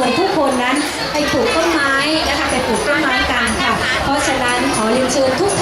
วนผู้คนนั้นไปปลูกต้นไม้นะคะไปปลูกต้นไม้กันค่ะ เพราะฉะนั้นขอเรียนเชิญทุก